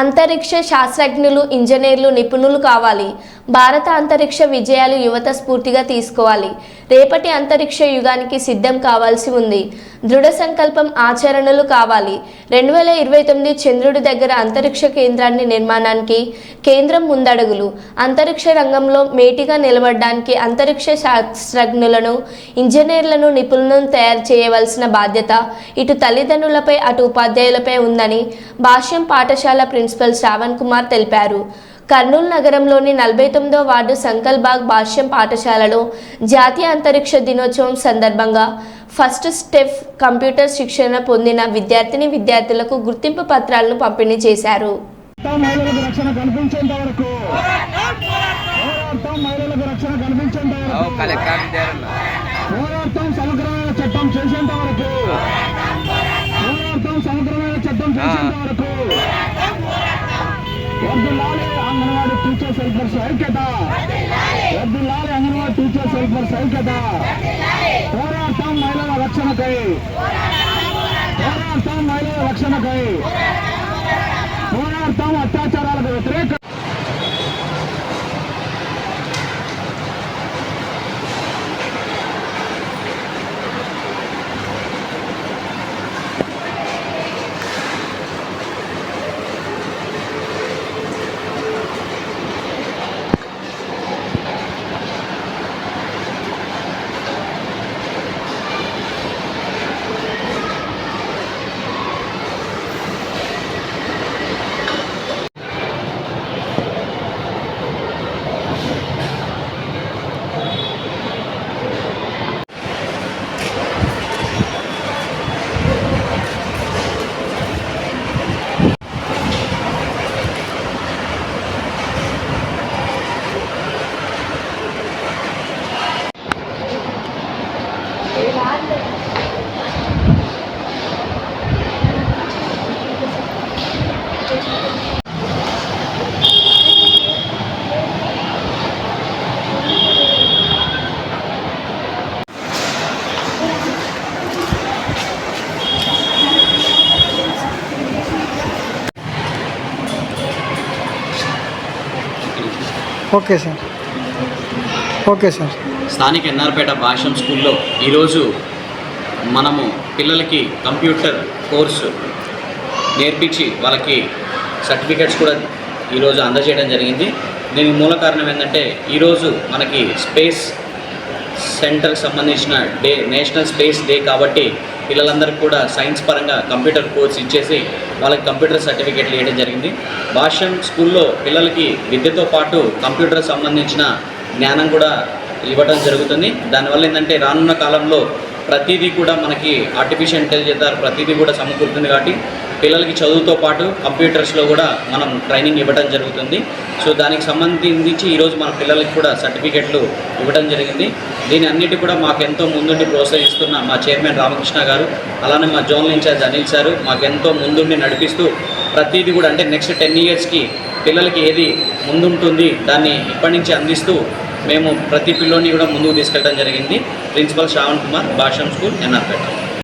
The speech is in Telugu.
అంతరిక్ష శాస్త్రజ్ఞులు ఇంజనీర్లు నిపుణులు కావాలి. భారత అంతరిక్ష విజయాలు యువత స్ఫూర్తిగా తీసుకోవాలి. రేపటి అంతరిక్ష యుగానికి సిద్ధం కావాల్సి ఉంది. దృఢ సంకల్పం ఆచరణలు కావాలి. రెండు వేల ఇరవై తొమ్మిది చంద్రుడి దగ్గర అంతరిక్ష కేంద్రాన్ని నిర్మాణానికి కేంద్రం ముందడుగులు. అంతరిక్ష రంగంలో మేటిగా నిలబడడానికి అంతరిక్ష శాస్త్రజ్ఞులను ఇంజనీర్లను నిపుణులను తయారు చేయవలసిన బాధ్యత ఇటు తల్లిదండ్రులపై అటు ఉపాధ్యాయులపై ఉందని భాష్యం పాఠశాల ప్రిన్సిపల్ శ్రావణ్ కుమార్ తెలిపారు. కర్నూలు నగరంలోని నలభై తొమ్మిదో వార్డు సంకల్ బాగ్ భాష్యం పాఠశాలలో జాతీయ అంతరిక్ష దినోత్సవం సందర్భంగా ఫస్ట్ స్టెప్ కంప్యూటర్ శిక్షణ పొందిన విద్యార్థిని విద్యార్థులకు గుర్తింపు పత్రాలను పంపిణీ చేశారు. చేసేంత వరకు. చట్టం చేసేంత వరకు. వద్దులాలి అంగన్వాడి టీచర్స్ హెల్పర్స్ ఐక్యత వద్దులాలి అంగన్వాడి టీచర్స్ హెల్పర్స్ ఐక్యత పోరాటం మహిళల రక్షణకై. పోరాటం మహిళల రక్షణకై. పోరాటం అత్యాచారాలకు వ్యతిరేక ఓకే సార్. Okay sir. స్థానిక ఎన్ఆర్పేట భాషం స్కూల్లో ఈరోజు మనము పిల్లలకి కంప్యూటర్ కోర్సు నేర్పించి వాళ్ళకి సర్టిఫికెట్స్ కూడా ఈరోజు అందజేయడం జరిగింది. దీనికి మూల కారణం ఏంటంటే ఈరోజు మనకి స్పేస్ సెంటర్కి సంబంధించిన డే నేషనల్ స్పేస్ డే కాబట్టి పిల్లలందరికీ కూడా సైన్స్ పరంగా కంప్యూటర్ కోర్స్ ఇచ్చేసి వాళ్ళకి కంప్యూటర్ సర్టిఫికేట్లు ఇవ్వడం జరిగింది. భాష్యం స్కూల్లో పిల్లలకి విద్యతో పాటు కంప్యూటర్ సంబంధించిన జ్ఞానం కూడా ఇవ్వడం జరుగుతుంది. దానివల్ల ఏంటంటే రానున్న కాలంలో ప్రతిదీ కూడా మనకి ఆర్టిఫిషియల్ ఇంటెలిజెన్స్ ద్వారా ప్రతిదీ కూడా సమకూరుతుంది కాబట్టి పిల్లలకి చదువుతో పాటు కంప్యూటర్స్లో కూడా మనం ట్రైనింగ్ ఇవ్వడం జరుగుతుంది. సో దానికి సంబంధించి ఈరోజు మన పిల్లలకి కూడా సర్టిఫికెట్లు ఇవ్వడం జరిగింది. దీని అన్నిటి కూడా మాకు ఎంతో ముందుండి ప్రోత్సహిస్తున్న మా చైర్మన్ రామకృష్ణ గారు అలానే మా జోన్ ఇన్ఛార్జ్ అనిల్ సారు మాకెంతో ముందుండి నడిపిస్తూ ప్రతిదీ కూడా అంటే నెక్స్ట్ టెన్ ఇయర్స్కి పిల్లలకి ఏది ముందుంటుంది దాన్ని ఇప్పటి నుంచి అందిస్తూ మేము ప్రతి పిల్లోని కూడా ముందుకు తీసుకెళ్ళడం జరిగింది. Principal Shravan Kumar Bhasham school NR Peta